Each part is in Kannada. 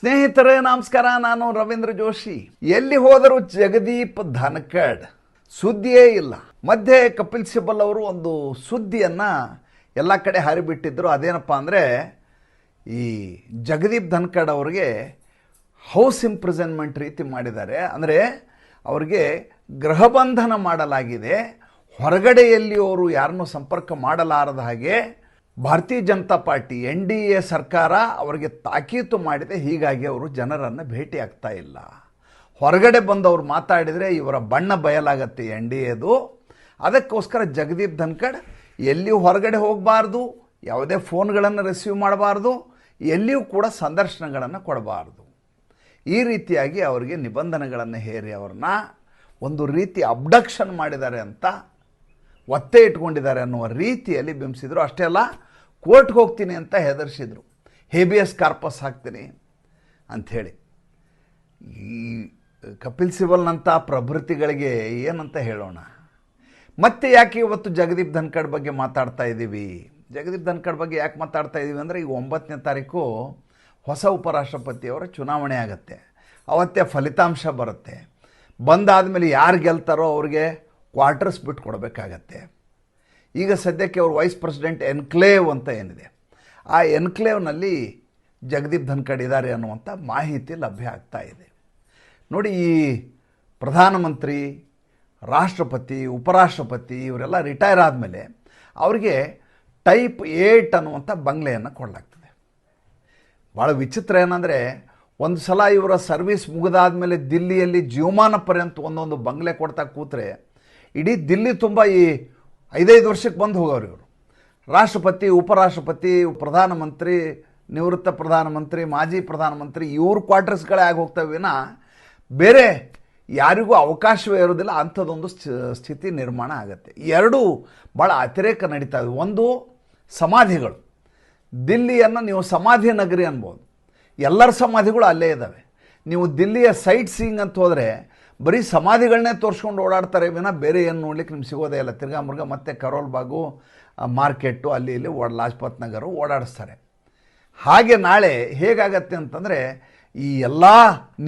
ಸ್ನೇಹಿತರೇ, ನಮಸ್ಕಾರ. ನಾನು ರವೀಂದ್ರ ಜೋಶಿ. ಎಲ್ಲಿ ಹೋದರೂ ಜಗದೀಪ್ ಧನಕಡ್. ಸುದ್ದಿಯೇ ಇಲ್ಲ. ಮಧ್ಯೆ ಕಪಿಲ್ ಸಿಬಲ್ ಅವರು ಒಂದು ಸುದ್ದಿಯನ್ನ ಎಲ್ಲ ಕಡೆ ಹಾರಿಬಿಟ್ಟಿದ್ರು. ಅದೇನಪ್ಪ ಅಂದರೆ, ಈ ಜಗದೀಪ್ ಧನ್ಕಡ್ ಅವರಿಗೆ ಹೌಸ್ ಇಂಪ್ರಿಸನ್ಮೆಂಟ್ ರೀತಿ ಮಾಡಿದ್ದಾರೆ. ಅಂದರೆ, ಅವರಿಗೆ ಗೃಹಬಂಧನ ಮಾಡಲಾಗಿದೆ. ಹೊರಗಡೆಯಲ್ಲಿ ಅವರು ಯಾರನ್ನೂ ಸಂಪರ್ಕ ಮಾಡಲಾರದ ಹಾಗೆ Bharatiya Janata party, N D A ಸರ್ಕಾರ ಅವರಿಗೆ ತಾಕೀತು ಮಾಡಿದೆ, ಹೀಗಾಗಿ ಅವರು ಜನರನ್ನು ಭೇಟಿ ಆಗ್ತಾ ಇಲ್ಲ. ಹೊರಗಡೆ ಬಂದವರು ಮಾತಾಡಿದರೆ ಇವರ ಬಣ್ಣ ಬಯಲಾಗತ್ತೆ ಎನ್ ಡಿ ಎದು. ಅದಕ್ಕೋಸ್ಕರ ಜಗದೀಪ್ ಧನ್ಕಡ್ ಎಲ್ಲಿಯೂ ಹೊರಗಡೆ ಹೋಗಬಾರ್ದು, ಯಾವುದೇ ಫೋನ್ಗಳನ್ನು ರಿಸೀವ್ ಮಾಡಬಾರ್ದು, ಎಲ್ಲಿಯೂ ಕೂಡ ಸಂದರ್ಶನಗಳನ್ನು ಕೊಡಬಾರ್ದು. ಈ ರೀತಿಯಾಗಿ ಅವರಿಗೆ ನಿಬಂಧನೆಗಳನ್ನು ಹೇರಿ ಅವ್ರನ್ನ ಒಂದು ರೀತಿ ಅಬ್ಡಕ್ಷನ್ ಮಾಡಿದ್ದಾರೆ ಅಂತ ಒತ್ತೆ ಇಟ್ಕೊಂಡಿದ್ದಾರೆ ಅನ್ನುವ ರೀತಿಯಲ್ಲಿ ಬಿಂಬಿಸಿದ್ರು. ಅಷ್ಟೇ ಅಲ್ಲ ಕೋರ್ಟ್ಗೆ ಹೋಗ್ತೀನಿ ಅಂತ ಹೆದರ್ಸಿದ್ರು. ಹೇಬಿಯಸ್ ಕಾರ್ಪಸ್ ಹಾಕ್ತೀನಿ ಅಂಥೇಳಿ. ಈ ಕಪಿಲ್ ಸಿಬಲ್ನಂಥ ಪ್ರಭೃತಿಗಳಿಗೆ ಏನಂತ ಹೇಳೋಣ? ಮತ್ತೆ ಯಾಕೆ ಇವತ್ತು ಜಗದೀಪ್ ಧನ್ಕಡ್ ಬಗ್ಗೆ ಮಾತಾಡ್ತಾ ಇದ್ದೀವಿ? ಜಗದೀಪ್ ಧನ್ಕಡ್ ಬಗ್ಗೆ ಯಾಕೆ ಮಾತಾಡ್ತಾ ಇದ್ದೀವಿ ಅಂದರೆ ಈಗ ಒಂಬತ್ತನೇ ತಾರೀಕು ಹೊಸ ಉಪರಾಷ್ಟ್ರಪತಿಯವರ ಚುನಾವಣೆ ಆಗುತ್ತೆ. ಅವತ್ತೇ ಫಲಿತಾಂಶ ಬರುತ್ತೆ. ಬಂದಾದಮೇಲೆ ಯಾರು ಗೆಲ್ತಾರೋ ಅವ್ರಿಗೆ ಕ್ವಾರ್ಟರ್ಸ್ ಬಿಟ್ಟು ಕೊಡಬೇಕಾಗತ್ತೆ ಈಗ ಸದ್ಯಕ್ಕೆ ಅವರು ವೈಸ್ ಪ್ರೆಸಿಡೆಂಟ್ ಎನ್ಕ್ಲೇವ್ ಅಂತ ಏನಿದೆ? ಆ ಎನ್ಕ್ಲೇವ್ನಲ್ಲಿ ಜಗದೀಪ್ ಧನ್ಕಡ್ ಇದ್ದಾರೆ ಅನ್ನುವಂಥ ಮಾಹಿತಿ ಲಭ್ಯ ಆಗ್ತಾ ಇದೆ. ನೋಡಿ, ಈ ಪ್ರಧಾನಮಂತ್ರಿ, ರಾಷ್ಟ್ರಪತಿ, ಉಪರಾಷ್ಟ್ರಪತಿ ಇವರೆಲ್ಲ ರಿಟೈರ್ ಆದಮೇಲೆ ಅವರಿಗೆ ಟೈಪ್ ಏಟ್ ಅನ್ನುವಂಥ ಬಂಗ್ಲೆಯನ್ನು ಕೊಡಲಾಗ್ತದೆ. ಭಾಳ ವಿಚಿತ್ರ ಏನಂದರೆ, ಒಂದು ಸಲ ಇವರ ಸರ್ವಿಸ್ ಮುಗಿದಾದ್ಮೇಲೆ ದಿಲ್ಲಿಯಲ್ಲಿ ಜೀವಮಾನ ಪರ್ಯಂತ ಒಂದೊಂದು ಬಂಗ್ಲೆ ಕೊಡ್ತಾ ಕೂತ್ರೆ, ಇಡೀ ದಿಲ್ಲಿ ತುಂಬ ಈ ಐದೈದು ವರ್ಷಕ್ಕೆ ಬಂದು ಹೋಗೋರು ಇವರು. ರಾಷ್ಟ್ರಪತಿ, ಉಪರಾಷ್ಟ್ರಪತಿ, ಪ್ರಧಾನಮಂತ್ರಿ, ನಿವೃತ್ತ ಪ್ರಧಾನಮಂತ್ರಿ, ಮಾಜಿ ಪ್ರಧಾನಮಂತ್ರಿ, ಇವ್ರ ಕ್ವಾರ್ಟರ್ಸ್ಗಳೇ ಆಗಿ ಹೋಗ್ತವೆ ವಿನ ಬೇರೆ ಯಾರಿಗೂ ಅವಕಾಶವೇ ಇರೋದಿಲ್ಲ, ಅಂಥದ್ದೊಂದು ಸ್ಥಿ- ಸ್ಥಿತಿ ನಿರ್ಮಾಣ ಆಗುತ್ತೆ. ಎರಡೂ ಭಾಳ ಅತಿರೇಕ ನಡೀತಾ ಇದೆ ಒಂದು, ಸಮಾಧಿಗಳು. ದಿಲ್ಲಿಯನ್ನು ನೀವು ಸಮಾಧಿ ನಗರಿ ಅನ್ಬೋದು. ಎಲ್ಲರ ಸಮಾಧಿಗಳು ಅಲ್ಲೇ ಇದ್ದಾವೆ. ನೀವು ದಿಲ್ಲಿಯ ಸೈಟ್ ಸೀಯಿಂಗ್ ಅಂತ ಹೋದರೆ ಬರೀ ಸಮಾಧಿಗಳನ್ನೇ ತೋರಿಸ್ಕೊಂಡು ಓಡಾಡ್ತಾರೆ, ವಿನ ಬೇರೆ ಏನು ನೋಡ್ಲಿಕ್ಕೆ ನಿಮ್ಗೆ ಸಿಗೋದೇ ಇಲ್ಲ. ತಿರ್ಗಾ ಮುರ್ಗ ಮತ್ತೆ ಕರೋಲ್ ಬಾಗು ಮಾರ್ಕೆಟು ಅಲ್ಲಿ ಇಲ್ಲಿ ಓಡ್, ಲಾಜ್ಪತ್ ನಗರು ಓಡಾಡಿಸ್ತಾರೆ. ಹಾಗೆ ನಾಳೆ ಹೇಗಾಗತ್ತೆ ಅಂತಂದರೆ, ಈ ಎಲ್ಲ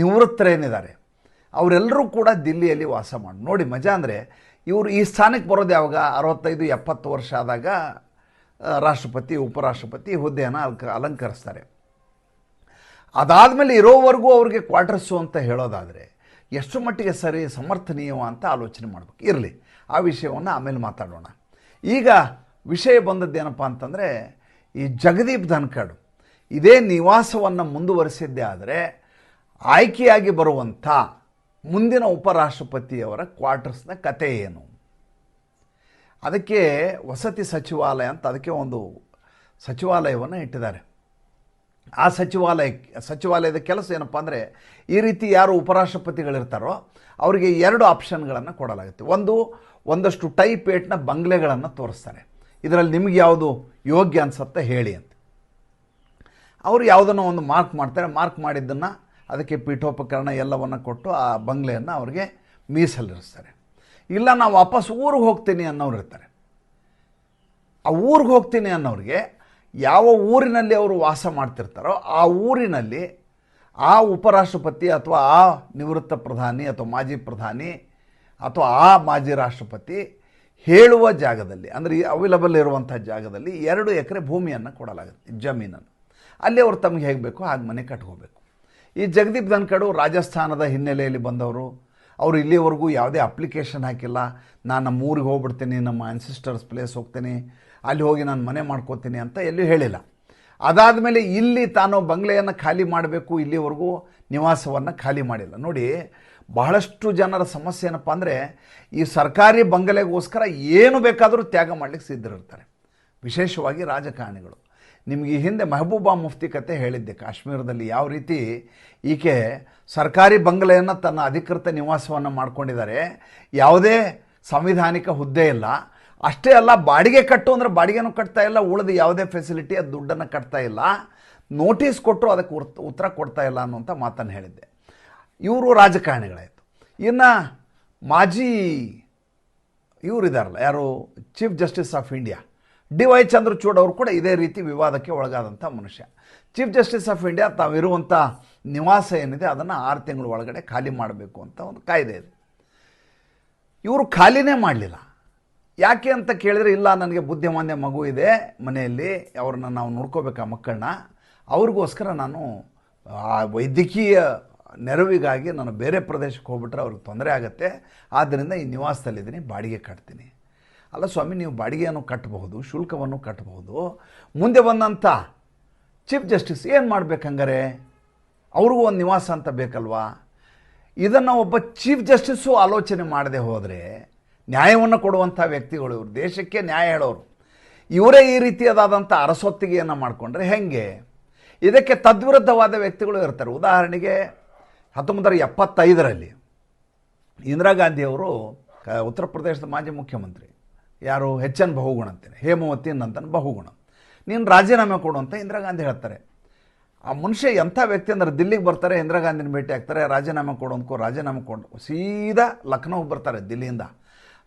ನಿವೃತ್ತರೇನಿದ್ದಾರೆ ಅವರೆಲ್ಲರೂ ಕೂಡ ದಿಲ್ಲಿಯಲ್ಲಿ ವಾಸ ಮಾಡಿ, ನೋಡಿ ಮಜಾ ಅಂದರೆ, ಇವರು ಈ ಸ್ಥಾನಕ್ಕೆ ಬರೋದು ಯಾವಾಗ? ಅರವತ್ತೈದು, ಎಪ್ಪತ್ತು ವರ್ಷ ಆದಾಗ ರಾಷ್ಟ್ರಪತಿ, ಉಪರಾಷ್ಟ್ರಪತಿ ಹುದ್ದೆಯನ್ನು ಅಲ್ಕ, ಅಲಂಕರಿಸ್ತಾರೆ. ಅದಾದಮೇಲೆ ಇರೋವರೆಗೂ ಅವ್ರಿಗೆ ಕ್ವಾರ್ಟರ್ಸು ಅಂತ ಹೇಳೋದಾದರೆ ಎಷ್ಟು ಮಟ್ಟಿಗೆ ಸರಿ, ಸಮರ್ಥನೀಯವ ಅಂತ ಆಲೋಚನೆ ಮಾಡಬೇಕು. ಇರಲಿ, ಆ ವಿಷಯವನ್ನು ಆಮೇಲೆ ಮಾತಾಡೋಣ. ಈಗ ವಿಷಯ ಬಂದದ್ದೇನಪ್ಪ ಅಂತಂದರೆ, ಈ ಜಗದೀಪ್ ಧನ್ಕಡ್, ಇದೇ ನಿವಾಸವನ್ನು ಮುಂದುವರಿಸಿದ್ದೇ ಆದರೆ, ಆಯ್ಕೆಯಾಗಿ ಬರುವಂಥ ಮುಂದಿನ ಉಪರಾಷ್ಟ್ರಪತಿಯವರ ಕ್ವಾರ್ಟರ್ಸ್ನ ಕತೆ ಏನು? ಅದಕ್ಕೆ ವಸತಿ ಸಚಿವಾಲಯ ಅಂತ ಅದಕ್ಕೆ ಒಂದು ಸಚಿವಾಲಯವನ್ನು ಇಟ್ಟಿದ್ದಾರೆ. ಆ ಸಚಿವಾಲಯ, ಸಚಿವಾಲಯದ ಕೆಲಸ ಏನಪ್ಪ ಅಂದರೆ ಈ ರೀತಿ ಯಾರು ಉಪರಾಷ್ಟ್ರಪತಿಗಳಿರ್ತಾರೋ ಅವರಿಗೆ ಎರಡು ಆಪ್ಷನ್ಗಳನ್ನು ಕೊಡಲಾಗುತ್ತೆ. ಒಂದು, ಒಂದಷ್ಟು ಟೈಪ್ ಏಟ್ನ ಬಂಗ್ಲೆಗಳನ್ನು ತೋರಿಸ್ತಾರೆ. ಇದರಲ್ಲಿ ನಿಮ್ಗೆ ಯಾವುದು ಯೋಗ್ಯ ಅನ್ಸತ್ತೆ ಹೇಳಿ ಅಂತ. ಅವರು ಯಾವುದನ್ನು ಒಂದು ಮಾರ್ಕ್ ಮಾಡ್ತಾರೆ. ಮಾರ್ಕ್ ಮಾಡಿದ್ದನ್ನು ಅದಕ್ಕೆ ಪೀಠೋಪಕರಣ ಎಲ್ಲವನ್ನು ಕೊಟ್ಟು ಆ ಬಂಗ್ಲೆಯನ್ನು ಅವ್ರಿಗೆ ಮೀಸಲಿರಿಸ್ತಾರೆ. ಇಲ್ಲ ನಾವು ವಾಪಸ್ ಊರಿಗೆ ಹೋಗ್ತೀನಿ ಅನ್ನೋರು ಇರ್ತಾರೆ. ಆ ಊರಿಗೆ ಹೋಗ್ತೀನಿ ಅನ್ನೋರಿಗೆ ಯಾವ ಊರಿನಲ್ಲಿ ಅವರು ವಾಸ ಮಾಡ್ತಿರ್ತಾರೋ ಆ ಊರಿನಲ್ಲಿ ಆ ಉಪರಾಷ್ಟ್ರಪತಿ ಅಥವಾ ಆ ನಿವೃತ್ತ ಪ್ರಧಾನಿ ಅಥವಾ ಮಾಜಿ ಪ್ರಧಾನಿ ಅಥವಾ ಆ ಮಾಜಿ ರಾಷ್ಟ್ರಪತಿ ಹೇಳುವ ಜಾಗದಲ್ಲಿ, ಅಂದರೆ ಅವೈಲಬಲ್ ಇರುವಂಥ ಜಾಗದಲ್ಲಿ ಎರಡು ಎಕರೆ ಭೂಮಿಯನ್ನು ಕೊಡಲಾಗುತ್ತೆ ಜಮೀನನ್ನು. ಅಲ್ಲಿ ಅವರು ತಮಗೆ ಹೇಗೆ ಬೇಕೋ ಹಾಗೆ ಮನೆ ಕಟ್ಕೋಬೇಕು. ಈ ಜಗದೀಪ್ ಧನ್ಕಡು ರಾಜಸ್ಥಾನದ ಹಿನ್ನೆಲೆಯಲ್ಲಿ ಬಂದವರು. ಅವರು ಇಲ್ಲಿವರೆಗೂ ಯಾವುದೇ ಅಪ್ಲಿಕೇಶನ್ ಹಾಕಿಲ್ಲ. ನಾನು ನಮ್ಮ ಊರಿಗೆ ಹೋಗ್ಬಿಡ್ತೀನಿ, ನಮ್ಮ ಅನ್ಸಿಸ್ಟರ್ಸ್ ಪ್ಲೇಸ್ ಹೋಗ್ತೀನಿ. ಅಲ್ಲಿ ಹೋಗಿ ನಾನು ಮನೆ ಮಾಡ್ಕೋತೀನಿ ಅಂತ ಎಲ್ಲೂ ಹೇಳಿಲ್ಲ. ಅದಾದ ಮೇಲೆ ಇಲ್ಲಿ ತಾನು ಬಂಗ್ಲೆಯನ್ನು ಖಾಲಿ ಮಾಡಬೇಕು, ಇಲ್ಲಿವರೆಗೂ ನಿವಾಸವನ್ನು ಖಾಲಿ ಮಾಡಿಲ್ಲ. ನೋಡಿ, ಬಹಳಷ್ಟು ಜನರ ಸಮಸ್ಯೆ ಏನಪ್ಪ ಅಂದರೆ, ಈ ಸರ್ಕಾರಿ ಬಂಗಲೆಗೋಸ್ಕರ ಏನು ಬೇಕಾದರೂ ತ್ಯಾಗ ಮಾಡಲಿಕ್ಕೆ ಸಿದ್ಧರಿರ್ತಾರೆ. ವಿಶೇಷವಾಗಿ ರಾಜಕಾರಣಿಗಳು. ನಿಮಗೆ ಈ ಹಿಂದೆ ಮೆಹಬೂಬಾ ಮುಫ್ತಿ ಕತೆ ಹೇಳಿದ್ದೆ, ಕಾಶ್ಮೀರದಲ್ಲಿ ಯಾವ ರೀತಿ ಈಕೆ ಸರ್ಕಾರಿ ಬಂಗಲೆಯನ್ನು ತನ್ನ ಅಧಿಕೃತ ನಿವಾಸವನ್ನು ಮಾಡ್ಕೊಂಡಿದ್ದಾರೆ. ಯಾವುದೇ ಸಂವಿಧಾನಿಕ ಹುದ್ದೆ ಇಲ್ಲ. ಅಷ್ಟೇ ಅಲ್ಲ, ಬಾಡಿಗೆ ಕಟ್ಟು ಅಂದರೆ ಬಾಡಿಗೆನೂ ಕಟ್ತಾ ಇಲ್ಲ, ಉಳಿದ ಯಾವುದೇ ಫೆಸಿಲಿಟಿ ಅದು ದುಡ್ಡನ್ನು ಕಟ್ತಾ ಇಲ್ಲ. ನೋಟಿಸ್ ಕೊಟ್ಟರು ಅದಕ್ಕೆ ಉತ್ತರ ಕೊಡ್ತಾ ಇಲ್ಲ ಅನ್ನುವಂಥ ಮಾತನ್ನು ಹೇಳಿದ್ದೆ. ಇವರು ರಾಜಕಾರಣಿಗಳಾಯಿತು. ಇನ್ನು ಮಾಜಿ ಇವರು ಇದ್ದಾರಲ್ಲ ಯಾರು? Chief justice of India D Y Chandrachud ಅವರು ಕೂಡ ಇದೇ ರೀತಿ ವಿವಾದಕ್ಕೆ ಒಳಗಾದಂಥ ಮನುಷ್ಯ. ಚೀಫ್ ಜಸ್ಟಿಸ್ ಆಫ್ ಇಂಡಿಯಾ ತಾವಿರುವಂಥ ನಿವಾಸ ಏನಿದೆ, ಅದನ್ನು ಆರು ತಿಂಗಳ ಒಳಗಡೆ ಖಾಲಿ ಮಾಡಬೇಕು ಅಂತ ಒಂದು ಕಾಯ್ದೆ ಇದೆ. ಇವರು ಖಾಲಿನೇ ಮಾಡಲಿಲ್ಲ. ಯಾಕೆ ಅಂತ ಕೇಳಿದರೆ, ಇಲ್ಲ, ನನಗೆ ಬುದ್ಧಿಮಾನ್ಯ ಮಗು ಇದೆ ಮನೆಯಲ್ಲಿ, ಅವ್ರನ್ನ ನಾವು ನೋಡ್ಕೋಬೇಕು ಆ ಮಕ್ಕಳನ್ನ. ಅವ್ರಿಗೋಸ್ಕರ ನಾನು, ಆ ವೈದ್ಯಕೀಯ ನೆರವಿಗಾಗಿ ನಾನು ಬೇರೆ ಪ್ರದೇಶಕ್ಕೆ ಹೋಗ್ಬಿಟ್ರೆ ಅವ್ರಿಗೆ ತೊಂದರೆ ಆಗುತ್ತೆ. ಆದ್ದರಿಂದ ಈ ನಿವಾಸದಲ್ಲಿದ್ದೀನಿ, ಬಾಡಿಗೆ ಕಟ್ತೀನಿ. ಅಲ್ಲ ಸ್ವಾಮಿ, ನೀವು ಬಾಡಿಗೆಯನ್ನು ಕಟ್ಟಬಹುದು ಶುಲ್ಕವನ್ನು ಕಟ್ಟಬಹುದು ಮುಂದೆ ಬಂದಂಥ ಚೀಫ್ ಜಸ್ಟಿಸ್ ಏನು ಮಾಡ್ಬೇಕಂಗಾರೆ? ಅವ್ರಿಗೂ ಒಂದು ನಿವಾಸ ಅಂತ ಬೇಕಲ್ವಾ? ಇದನ್ನು ಒಬ್ಬ ಚೀಫ್ ಜಸ್ಟಿಸ್ಸು ಆಲೋಚನೆ ಮಾಡದೆ ಹೋದರೆ ನ್ಯಾಯವನ್ನು ಕೊಡುವಂಥ ವ್ಯಕ್ತಿಗಳು ಇವರು. ದೇಶಕ್ಕೆ ನ್ಯಾಯ ಹೇಳೋರು. ಇವರೇ ಈ ರೀತಿಯಾದಂಥ ಅರಸೊತ್ತಿಗೆಯನ್ನು ಮಾಡಿಕೊಂಡ್ರೆ ಹೆಂಗೆ? ಇದಕ್ಕೆ ತದ್ವಿರುದ್ಧವಾದ ವ್ಯಕ್ತಿಗಳು ಇರ್ತಾರೆ. ಉದಾಹರಣೆಗೆ ಹತ್ತೊಂಬತ್ತರ ಎಪ್ಪತ್ತೈದರಲ್ಲಿ ಇಂದಿರಾ ಗಾಂಧಿಯವರು ಉತ್ತರ ಪ್ರದೇಶದ ಮಾಜಿ ಮುಖ್ಯಮಂತ್ರಿ. ಯಾರು? ಹೆಚ್ ಎನ್ ಬಹುಗುಣ ಅಂತೇನೆ ಹೇಮವತಿ ನಂತನ ಬಹುಗುಣ. ನೀನು ರಾಜೀನಾಮೆ ಕೊಡು ಅಂತ ಇಂದಿರಾ ಗಾಂಧಿ ಹೇಳ್ತಾರೆ. ಆ ಮನುಷ್ಯ ಎಂಥ ವ್ಯಕ್ತಿ ಅಂದರೆ ದಿಲ್ಲಿಗೆ ಬರ್ತಾರೆ, ಇಂದಿರಾ ಗಾಂಧಿನ ಭೇಟಿ ಆಗ್ತಾರೆ, ರಾಜೀನಾಮೆ ಕೊಡು ಅಂದ್ಕೋ, ರಾಜೀನಾಮೆ ಕೊಡು. ಸೀದಾ ಲಕ್ನೋಗೆ ಬರ್ತಾರೆ ದಿಲ್ಲಿಯಿಂದ.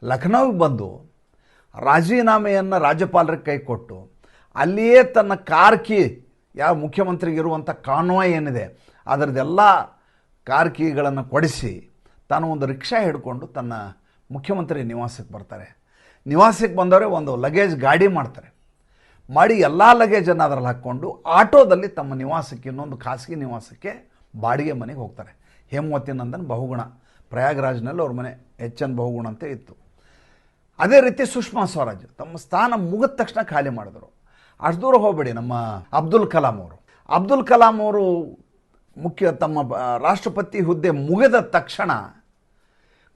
ಲಕ್ನೋಗೆ ಬಂದು ರಾಜೀನಾಮೆಯನ್ನು ರಾಜ್ಯಪಾಲರ ಕೈ ಕೊಟ್ಟು ಅಲ್ಲಿಯೇ ತನ್ನ ಕಾರ್ಕಿ, ಯಾವ ಮುಖ್ಯಮಂತ್ರಿಗಿರುವಂಥ ಕಾನ್ವಾಯ್ ಏನಿದೆ ಅದರದೆಲ್ಲ ಕಾರ್ಕಿಗಳನ್ನು ಕೊಡಿಸಿ ತಾನು ಒಂದು ರಿಕ್ಷಾ ಹಿಡ್ಕೊಂಡು ತನ್ನ ಮುಖ್ಯಮಂತ್ರಿ ನಿವಾಸಕ್ಕೆ ಬರ್ತಾರೆ. ನಿವಾಸಕ್ಕೆ ಬಂದವರೆ ಒಂದು ಲಗೇಜ್ ಗಾಡಿ ಮಾಡ್ತಾರೆ. ಮಾಡಿ ಎಲ್ಲ ಲಗೇಜನ್ನು ಅದರಲ್ಲಿ ಹಾಕ್ಕೊಂಡು ಆಟೋದಲ್ಲಿ ತಮ್ಮ ನಿವಾಸಕ್ಕೆ, ಇನ್ನೊಂದು ಖಾಸಗಿ ನಿವಾಸಕ್ಕೆ ಬಾಡಿಗೆ ಮನೆಗೆ ಹೋಗ್ತಾರೆ. ಹೇಮವತಿ ನಂದನ್ ಬಹುಗುಣ. ಪ್ರಯಾಗ್ರಾಜ್ನಲ್ಲಿ ಅವ್ರ ಮನೆ ಎಚ್ ಎನ್ ಬಹುಗುಣ ಅಂತ ಇತ್ತು. ಅದೇ ರೀತಿ ಸುಷ್ಮಾ ಸ್ವರಾಜ್ ತಮ್ಮ ಸ್ಥಾನ ಮುಗಿದ ತಕ್ಷಣ ಖಾಲಿ ಮಾಡಿದ್ರು. ಅಷ್ಟು ದೂರ ಹೋಗಬೇಡಿ ನಮ್ಮ ಅಬ್ದುಲ್ ಕಲಾಂ ಅವರು. ಅಬ್ದುಲ್ ಕಲಾಂ ಅವರು ಮುಖ್ಯ ತಮ್ಮ ರಾಷ್ಟ್ರಪತಿ ಹುದ್ದೆ ಮುಗಿದ ತಕ್ಷಣ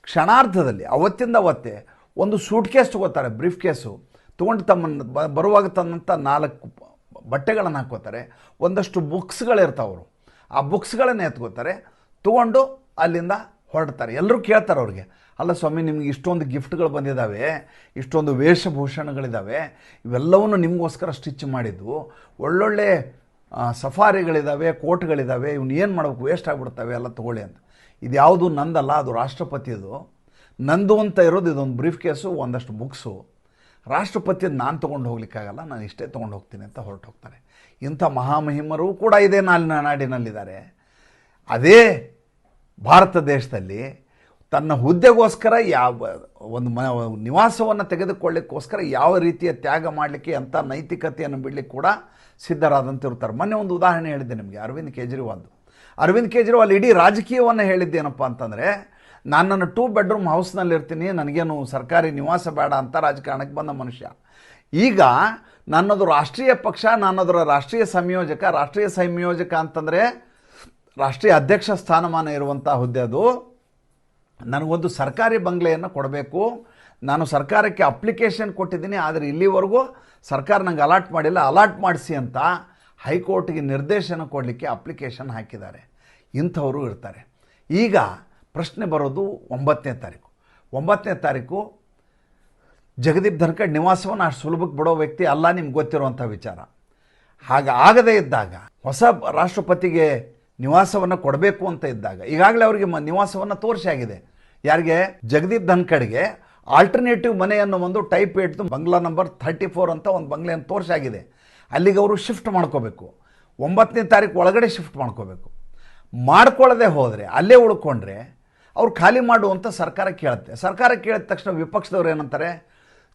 ಕ್ಷಣಾರ್ಧದಲ್ಲಿ, ಅವತ್ತಿಂದ ಅವತ್ತೇ ಒಂದು ಸೂಟ್ ಕೇಸ್ ತಗೋತಾರೆ, ಬ್ರೀಫ್ ಕೇಸು. ತೊಗೊಂಡು ತಮ್ಮನ್ನು ಬ- ಬರುವಾಗ ತಂದಂಥ ನಾಲ್ಕು ಬಟ್ಟೆಗಳನ್ನು ಹಾಕೋತಾರೆ ಒಂದಷ್ಟು ಬುಕ್ಸ್ಗಳಿರ್ತಾವರು ಆ ಬುಕ್ಸ್ಗಳನ್ನೇ ಎತ್ಕೋತಾರೆ. ತೊಗೊಂಡು ಅಲ್ಲಿಂದ ಹೊರಡ್ತಾರೆ. ಎಲ್ಲರೂ ಕೇಳ್ತಾರೆ ಅವ್ರಿಗೆ ಅಲ್ಲ ಸ್ವಾಮಿ, ನಿಮ್ಗೆ ಇಷ್ಟೊಂದು ಗಿಫ್ಟ್ಗಳು ಬಂದಿದ್ದಾವೆ ಇಷ್ಟೊಂದು ವೇಷಭೂಷಣಗಳಿದ್ದಾವೆ ಇವೆಲ್ಲವನ್ನು ನಿಮಗೋಸ್ಕರ ಸ್ಟಿಚ್ ಮಾಡಿದ್ದು. ಒಳ್ಳೊಳ್ಳೆ ಸಫಾರಿಗಳಿದ್ದಾವೆ ಕೋಟ್ಗಳಿದ್ದಾವೆ ಇವನ್ನ ಏನು ಮಾಡಬೇಕು ವೇಸ್ಟ್ ಆಗಿಬಿಡ್ತವೆ, ಎಲ್ಲ ತೊಗೊಳ್ಳಿ ಅಂತ. ಇದು ಯಾವುದು ನಂದಲ್ಲ, ಅದು ರಾಷ್ಟ್ರಪತಿದು ನಂದು ಅಂತ ಇರೋದು ಇದೊಂದು ಬ್ರೀಫ್ ಕೇಸು ಒಂದಷ್ಟು ಬುಕ್ಸು ರಾಷ್ಟ್ರಪತಿ ನಾನು ತೊಗೊಂಡು ಹೋಗ್ಲಿಕ್ಕಾಗಲ್ಲ, ನಾನು ಇಷ್ಟೇ ತೊಗೊಂಡು ಹೋಗ್ತೀನಿ ಅಂತ ಹೊರಟು ಹೋಗ್ತಾರೆ ಇಂಥ ಮಹಾಮಹಿಮರು ಕೂಡ ಇದೇ ನಾಲಿನ ನಾಡಿನಲ್ಲಿದ್ದಾರೆ. ಅದೇ ಭಾರತ ದೇಶದಲ್ಲಿ ತನ್ನ ಹುದ್ದೆಗೋಸ್ಕರ ಯಾವ, ಒಂದು ಮ, ನಿವಾಸವನ್ನು ತೆಗೆದುಕೊಳ್ಳಿಕ್ಕೋಸ್ಕರ ಯಾವ ರೀತಿಯ ತ್ಯಾಗ ಮಾಡಲಿಕ್ಕೆ ಅಂಥ ನೈತಿಕತೆಯನ್ನು ಬಿಡಲಿಕ್ಕೆ ಕೂಡ ಸಿದ್ಧರಾದಂತಿರ್ತಾರೆ ಮೊನ್ನೆ ಒಂದು ಉದಾಹರಣೆ ಹೇಳಿದ್ದೆ ನಿಮಗೆ, ಅರವಿಂದ್ ಕೇಜ್ರಿವಾಲ್ದು ಅರವಿಂದ್ ಕೇಜ್ರಿವಾಲ್ ಇಡೀ ರಾಜಕೀಯವನ್ನು ಹೇಳಿದ್ದೇನಪ್ಪ ಅಂತಂದರೆ, ನಾನು ನನ್ನ ಟೂ ಬೆಡ್ರೂಮ್ ಹೌಸ್ನಲ್ಲಿರ್ತೀನಿ ನನಗೇನು ಸರ್ಕಾರಿ ನಿವಾಸ ಬೇಡ ಅಂತ ರಾಜಕಾರಣಕ್ಕೆ ಬಂದ ಮನುಷ್ಯ. ಈಗ ನನ್ನದು ರಾಷ್ಟ್ರೀಯ ಪಕ್ಷ, ನಾನದರ ರಾಷ್ಟ್ರೀಯ ಸಂಯೋಜಕ ರಾಷ್ಟ್ರೀಯ ಸಂಯೋಜಕ ಅಂತಂದರೆ ರಾಷ್ಟ್ರೀಯ ಅಧ್ಯಕ್ಷ ಸ್ಥಾನಮಾನ ಇರುವಂಥ ಹುದ್ದೆ ಅದು. ನನಗೊಂದು ಸರ್ಕಾರಿ ಬಂಗ್ಲೆಯನ್ನು ಕೊಡಬೇಕು. ನಾನು ಸರ್ಕಾರಕ್ಕೆ ಅಪ್ಲಿಕೇಶನ್ ಕೊಟ್ಟಿದ್ದೀನಿ, ಆದರೆ ಇಲ್ಲಿವರೆಗೂ ಸರ್ಕಾರ ನಂಗೆ ಅಲಾಟ್ ಮಾಡಿಲ್ಲ. ಅಲಾಟ್ ಮಾಡಿಸಿ ಅಂತ ಹೈಕೋರ್ಟ್ಗೆ ನಿರ್ದೇಶನ ಕೊಡಲಿಕ್ಕೆ ಅಪ್ಲಿಕೇಶನ್ ಹಾಕಿದ್ದಾರೆ. ಇಂಥವರು ಇರ್ತಾರೆ. ಈಗ ಪ್ರಶ್ನೆ ಬರೋದು ಒಂಬತ್ತನೇ ತಾರೀಕು. ಒಂಬತ್ತನೇ ತಾರೀಕು ಜಗದೀಪ್ ಧನ್ಕಡ್ ನಿವಾಸವನ್ನು ಅಷ್ಟು ಸುಲಭಕ್ಕೆ ಬಿಡೋ ವ್ಯಕ್ತಿ ಅಲ್ಲ ನಿಮ್ಗೆ ಗೊತ್ತಿರುವಂಥ ವಿಚಾರ. ಹಾಗೆ ಆಗದೇ ಇದ್ದಾಗ, ಹೊಸ ರಾಷ್ಟ್ರಪತಿಗೆ ನಿವಾಸವನ್ನು ಕೊಡಬೇಕು ಅಂತ ಇದ್ದಾಗ, ಈಗಾಗಲೇ ಅವರಿಗೆ ನಿವಾಸವನ್ನು ತೋರಿಸಿ ಆಗಿದೆ. ಯಾರಿಗೆ? ಜಗದೀಪ್ ಧನ್ಕಡ್ಗೆ ಆಲ್ಟರ್ನೇಟಿವ್ ಮನೆ ಅನ್ನೋ ಒಂದು ಟೈಪ್ ಇಟ್ಟು ಬಂಗ್ಲಾ ನಂಬರ್ ಥರ್ಟಿ ಫೋರ್ ಅಂತ ಒಂದು ಬಂಗ್ಲೆಯನ್ನು ತೋರಿಸಾಗಿದೆ. ಅಲ್ಲಿಗೆ ಅವರು ಶಿಫ್ಟ್ ಮಾಡ್ಕೋಬೇಕು. ಒಂಬತ್ತನೇ ತಾರೀಕು ಒಳಗಡೆ ಶಿಫ್ಟ್ ಮಾಡ್ಕೋಬೇಕು. ಮಾಡ್ಕೊಳ್ಳದೆ ಹೋದರೆ, ಅಲ್ಲೇ ಉಳ್ಕೊಂಡ್ರೆ ಅವ್ರು ಖಾಲಿ ಮಾಡು ಅಂತ ಸರ್ಕಾರ ಕೇಳುತ್ತೆ. ಸರ್ಕಾರ ಕೇಳಿದ ತಕ್ಷಣ ವಿಪಕ್ಷದವ್ರು ಏನಂತಾರೆ?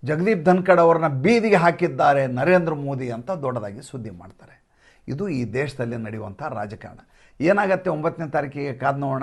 ಜಗದೀಪ್ ಧನ್ಕಡ್ ಅವ್ರನ್ನ ಬೀದಿಗೆ ಹಾಕಿದ್ದಾರೆ ನರೇಂದ್ರ ಮೋದಿ ಅಂತ ದೊಡ್ಡದಾಗಿ ಸುದ್ದಿ ಮಾಡ್ತಾರೆ. ಇದು ಈ ದೇಶದಲ್ಲಿ ನಡೆಯುವಂಥ ರಾಜಕಾರಣ. ಏನಾಗತ್ತೆ ಒಂಬತ್ತನೇ ತಾರೀಕಿಗೆ ಕಾದು ನೋಡೋಣ?